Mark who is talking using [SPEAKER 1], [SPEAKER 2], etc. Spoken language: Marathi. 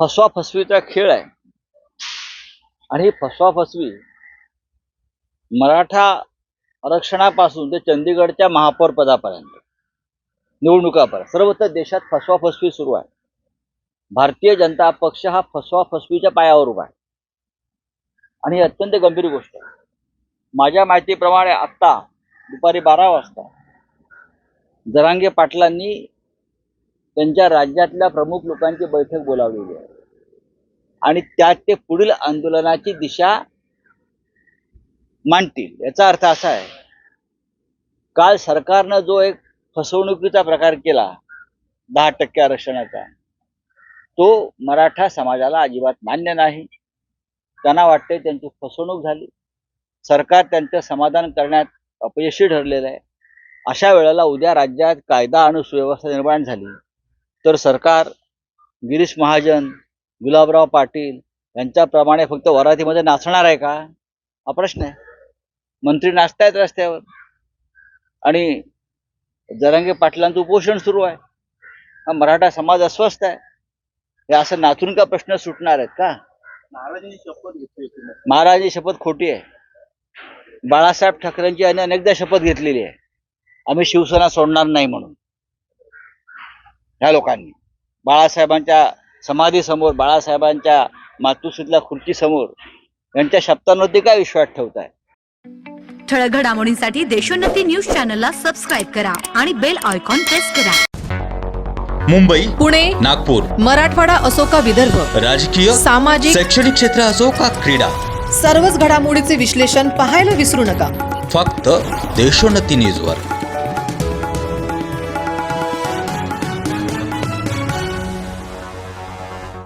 [SPEAKER 1] फसवा फसवीचा खेळ आहे. आणि ही फसवा फसवी मराठा आरक्षणापासून ते चंदीगडच्या महापौरपदापर्यंत निवडणुकापर्यंत सर्वत्र देशात फसवा फसवी सुरू आहे. भारतीय जनता पक्ष हा फसवा फसवीच्या पायावर उभा आहे. आणि ही अत्यंत गंभीर गोष्ट आहे. माझ्या माहितीप्रमाणे आत्ता दुपारी बारा वाजता जरांगे पाटलांनी त्यांच्या राज्यातल्या प्रमुख लोकांची बैठक बोलावलेली आहे. आणि त्यात ते पुढील आंदोलनाची दिशा मांडतील. याचा अर्थ असा आहे काल सरकारनं जो एक फसवणुकीचा प्रकार केला दहा टक्के आरक्षणाचा तो मराठा समाजाला अजिबात मान्य नाही. त्यांना वाटते त्यांची फसवणूक झाली. सरकार त्यांचं समाधान करण्यात अपयशी ठरलेलं आहे. अशा वेळेला उद्या राज्यात कायदा आणि सुव्यवस्था निर्माण झाली. तर सरकार गिरीश महाजन गुलाबराव पाटील यांच्याप्रमाणे फक्त वरातीमध्ये नाचणार आहे का? हा प्रश्न आहे. मंत्री नाचतायत रस्त्यावर. आणि जरांगे पाटलांचं उपोषण सुरू आहे. हा मराठा समाज अस्वस्थ आहे. हे असं नाचून का प्रश्न सुटणार आहेत का?
[SPEAKER 2] महाराजांनी शपथ घेतली
[SPEAKER 1] महाराजांची शपथ खोटी आहे. बाळासाहेब ठाकरेंची यांनी अनेकदा शपथ घेतलेली आहे. आम्ही शिवसेना सोडणार नाही म्हणून. ह्या लोकांनी. बाळासाहेबांच्या समाधीसमोर बाळासाहेबांच्या मातुश्रीतल्या खुर्चीसमोर यांच्या शब्दांवरती काय विश्वास ठेवताय?
[SPEAKER 3] ठळक घडामोडींसाठी देशोन्नती न्यूज चॅनलला सबस्क्राईब करा आणि बेल आयकॉन प्रेस करा.
[SPEAKER 4] मुंबई
[SPEAKER 5] पुणे
[SPEAKER 4] नागपूर
[SPEAKER 5] मराठवाडा असो का विदर्भ
[SPEAKER 4] राजकीय
[SPEAKER 5] सामाजिक
[SPEAKER 4] शैक्षणिक क्षेत्र असो का क्रीडा
[SPEAKER 5] सर्वच घडामोडीचे विश्लेषण पाहायला विसरू नका.
[SPEAKER 4] फक्त देशोन्नती न्यूजवर.